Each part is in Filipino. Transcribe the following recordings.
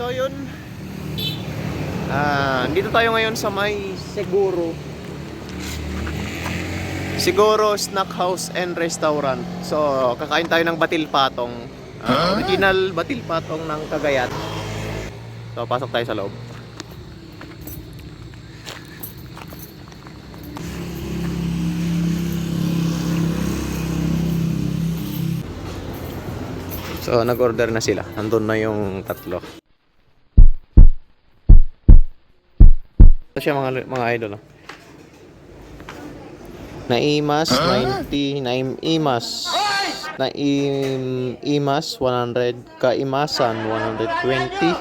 So yun. Ah, dito tayo ngayon sa may Siguro. Siguro Snack House and Restaurant. So, kakain tayo ng batil patong. Ah, original batil patong ng Cagayan. So, pasok tayo sa loob. So, nag-order na sila. Nandun na yung tatlo. Ito siya mga, mga idol. Oh. Naimas, 90. Naim Imas. Naim Imas, 100. Kaimasan, 120.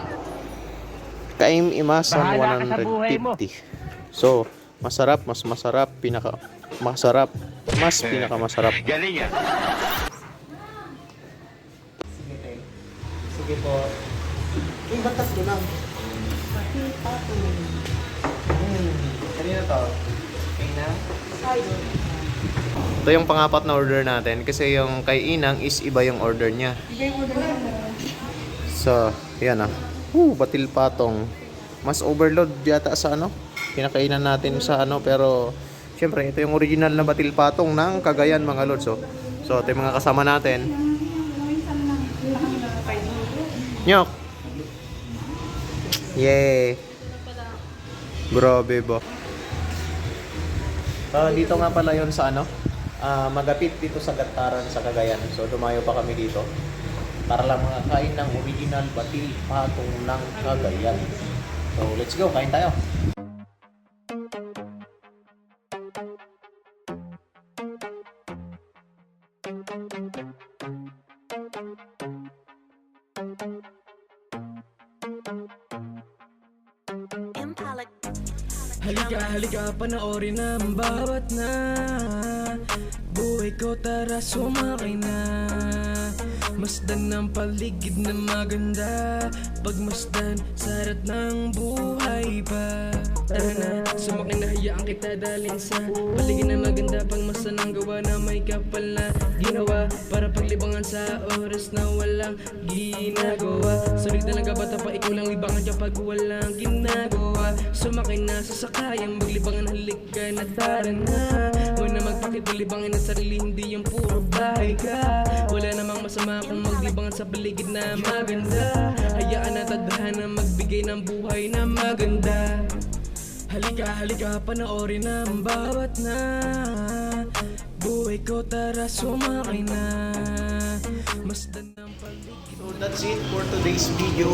Kaim Imasan, 150. So, masarap, mas masarap, pinaka masarap, mas pinaka masarap. Galing yan. Sige po. Yung batas ko lang. Nakita ko. To? Kina? Ito yung pangapat na order natin kasi yung kay Inang is iba yung order niya. So, yan ah. Woo, batil patong. Mas overload yata sa ano? Pinakainan natin sa ano pero syempre ito yung original na batil patong ng Cagayan mga lods. So, so ito yung mga kasama natin. Nyok. Yay. Grabe ba? Ah, dito nga pala yon sa ano? Ah, magapit dito sa Gataran sa Cagayan. So dumayo pa kami dito para lang makakain ng original batil patong ng Cagayan. So let's go, kain tayo. Impala Halika, halika, panoorin ang bawat na. Buhay ko, tara sumakay na Masdan ng paligid na maganda. Pagmasdan, sarat ng buhay pa. Tara na, sumakay na hayaan kita dalhin sa Paligid na maganda. Pang masanang gawa na may kapal na ginawa. Para paglibangan sa oras na walang ginagawa. Sulit na nagabata pa ikaw lang libangan kapag walang ginagawa. Sumakay na sa sakayang maglibangan halik na tara na Huwag na magpakipalibangan ng sarili hindi yung puro bahay ka. Wala namang masama kung maglibangan sa paligid na maganda. Hayaan na tadhana magbigay ng buhay na maganda. Halika, halika, panoorin ang bawat na. Buhay ko, tara sumakay na. Masdan ng paligid. So that's it for today's video.